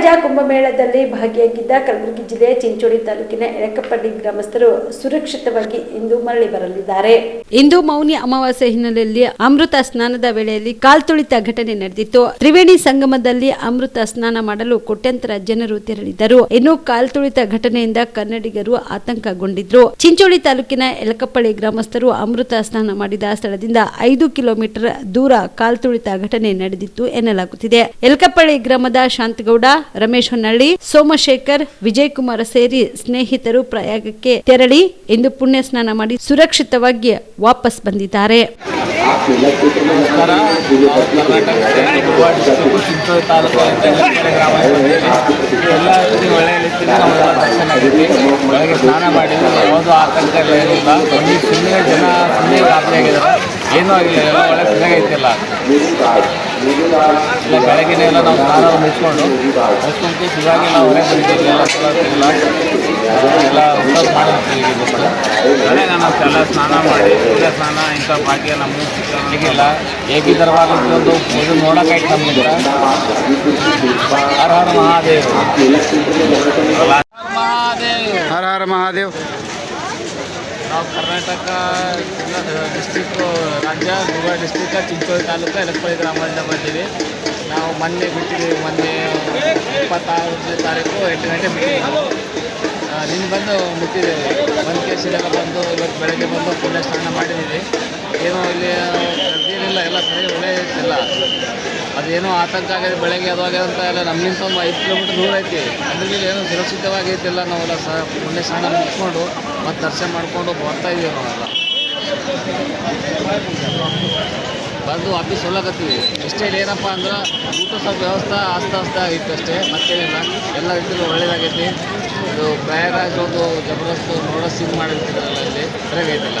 ಪ್ರಯಾಗ್ರಾಜ ಕುಂಭಮೇಳದಲ್ಲಿ ಭಾಗಿಯಾಗಿದ್ದ ಕಲಬುರಗಿ ಜಿಲ್ಲೆಯ ಚಿಂಚೋಳಿ ತಾಲೂಕಿನ ಎಳಕಪಡ್ಡಿ ಗ್ರಾಮಸ್ಥರು ಸುರಕ್ಷಿತವಾಗಿ ಇಂದು ಮರಳಿ ಬರಲಿದ್ದಾರೆ. ಇಂದು ಮೌನಿ ಅಮಾವಾಸ್ಯೆ ಹಿನ್ನೆಲೆಯಲ್ಲಿ ಅಮೃತ ಸ್ನಾನದ ವೇಳೆಯಲ್ಲಿ ಕಾಲ್ತುಳಿತ ಘಟನೆ ನಡೆದಿತ್ತು. ತ್ರಿವೇಣಿ ಸಂಗಮದಲ್ಲಿ ಅಮೃತ ಸ್ನಾನ ಮಾಡಲು ಕೋಟ್ಯಂತರ ಜನರು ತೆರಳಿದ್ದರು. ಇನ್ನು ಕಾಲ್ತುಳಿತ ಘಟನೆಯಿಂದ ಕನ್ನಡಿಗರು ಆತಂಕಗೊಂಡಿದ್ರು. ಚಿಂಚೋಳಿ ತಾಲೂಕಿನ ಎಲಕಪ್ಪಳ್ಳಿ ಗ್ರಾಮಸ್ಥರು ಅಮೃತ ಸ್ನಾನ ಮಾಡಿದ ಸ್ಥಳದಿಂದ ಐದು ಕಿಲೋಮೀಟರ್ ದೂರ ಕಾಲ್ತುಳಿತ ಘಟನೆ ನಡೆದಿತ್ತು ಎನ್ನಲಾಗುತ್ತಿದೆ. ಎಲ್ಕಪ್ಪಳ್ಳಿ ಗ್ರಾಮದ ಶಾಂತಗೌಡ ರಮೇಶ್ ಹೊನ್ನಳ್ಳಿ ಸೋಮಶೇಖರ್ ವಿಜಯ್ ಕುಮಾರ್ ಸೇರಿ ಸ್ನೇಹಿತರು ಪ್ರಯಾಗಕ್ಕೆ ತೆರಳಿ ಇಂದು ಪುಣ್ಯ ಸ್ನಾನ ಮಾಡಿ ಸುರಕ್ಷಿತವಾಗಿ ವಾಪಸ್ ಬಂದಿದ್ದಾರೆ. ಸ್ನಾನ ಮಾಡಿದ್ವಿ ಯಾವುದೂ ಆತಂಕ ಇಲ್ಲ ಒಂದು ಸುಮ್ಮನೆ ಜನ ಸುಮ್ಮನೆ ಗಾಬರಿ ಆಗಿದ್ದಾರೆ ಏನೂ ಆಗಿಲ್ಲ ಎಲ್ಲ ಒಳ್ಳೆ ಚೆನ್ನಾಗೈತಿಲ್ಲ ಇಲ್ಲ ಬೆಳಗ್ಗೆ ಎಲ್ಲ ನಾವು ಸ್ನಾನ ಮುಗಿಸ್ಕೊಂಡು ಮುಗಿಸ್ಕೊಂಡು ಇವಾಗ ನಾವು ಹೊರಗೆ ಬಂದಿದ್ದೀವಿ ಎಲ್ಲ. ಇಲ್ಲ ಎಲ್ಲ ಊಟ ಬಿಟ್ಟು ಬೆಳಗ್ಗೆ ನಾವು ಎಲ್ಲ ಸ್ನಾನ ಮಾಡಿ ಸೂರ್ಯ ಸ್ನಾನ ಇಂಥ ಭಾಗ್ಯ ನಮಗೂ ಏಕಿ ದರ್ಬಾರ್ ಅಂತ ಒಂದು ಇದು ನೋಡೋಕ್ಕಾಯ್ತು ನಮ್ಮಿಂದ ಹರ ಹರ ಮಹಾದೇವ ಹರ ಮಹಾದೇವ್. ಹರ ಹರ ಮಹಾದೇವ್. ನಾವು ಕರ್ನಾಟಕ ಡಿಸ್ಟಿಕ್ ರಾಜ್ಯ ಗೋವಾ ಡಿಸ್ಟಿಕ್ ಚಿಂಚೋಳಿ ತಾಲೂಕು ಎಲಕ್ಕಳ್ಳಿ ಗ್ರಾಮದಿಂದ ಬಂದೀವಿ. ನಾವು ಮೊನ್ನೆ ಬಿಟ್ಟಿದ್ದೀವಿ, ಮೊನ್ನೆ ಇಪ್ಪತ್ತಾರನೇ ತಾರೀಕು ಎಂಟು ಗಂಟೆ ಬಿಟ್ಟಿದ್ದೀವಿ ನಿನ್ನೆ ಬಂದು ಮುಟ್ಟಿದ್ದೇವೆ. ಒಂದು ಕೇಸಿನೆಲ್ಲ ಬಂದು ಇವತ್ತು ಬೆಳಗ್ಗೆ ಬಂದು ಪುಣ್ಯ ಸ್ನಾನ ಮಾಡಿದ್ದೀವಿ. ಏನೋ ಇಲ್ಲಿ ಏನಿಲ್ಲ ಎಲ್ಲ ಸರಿ, ಒಳ್ಳೆ ಇಲ್ಲ. ಅದೇನೋ ಆತಂಕ ಆಗಿದೆ, ಬೆಳಗ್ಗೆ ಅದು ಅಂತ ಎಲ್ಲ ನಮ್ಮಿಂದ ಒಂದು ಐದು ಕಿಲೋಮೀಟ್ರ್ ದೂರ ಐತಿ. ಅದ್ರಲ್ಲಿ ಏನೋ ಸುರಕ್ಷಿತವಾಗೈತಿಲ್ಲ ನಾವೆಲ್ಲ ಸಹ ಮೊನ್ನೆ ಸ್ನಾನ ಮುಗಿಸ್ಕೊಂಡು ಮತ್ತು ದರ್ಶನ ಮಾಡಿಕೊಂಡು ಬರ್ತಾ ಇದೀವಿ ನಾವೆಲ್ಲ. ಬಂದು ವಾಪಸ್ ಹೋಗ್ಲಕತ್ತೀವಿ. ಇಷ್ಟೇ ಏನಪ್ಪ ಅಂದ್ರೆ ಊಟ ಸ್ವಲ್ಪ ವ್ಯವಸ್ಥೆ ಆಸ್ತ ಆಸ್ತ ಆಗಿತ್ತು ಅಷ್ಟೇ ಮತ್ತೇನಿಲ್ಲ ಎಲ್ಲ ರೀತಿಯಲ್ಲೂ ಒಳ್ಳೇದಾಗೈತಿ. ಇದು ಪ್ರಯಾಣ ಒಂದು ಜಬರ್ದಸ್ತ್ ನೋಡೋ ಸೀನ್ ಮಾಡಿರ್ತಿದ್ರಲ್ಲ ಇಲ್ಲಿ. ಸರಿಯಾಗೈತಿಲ್ಲ.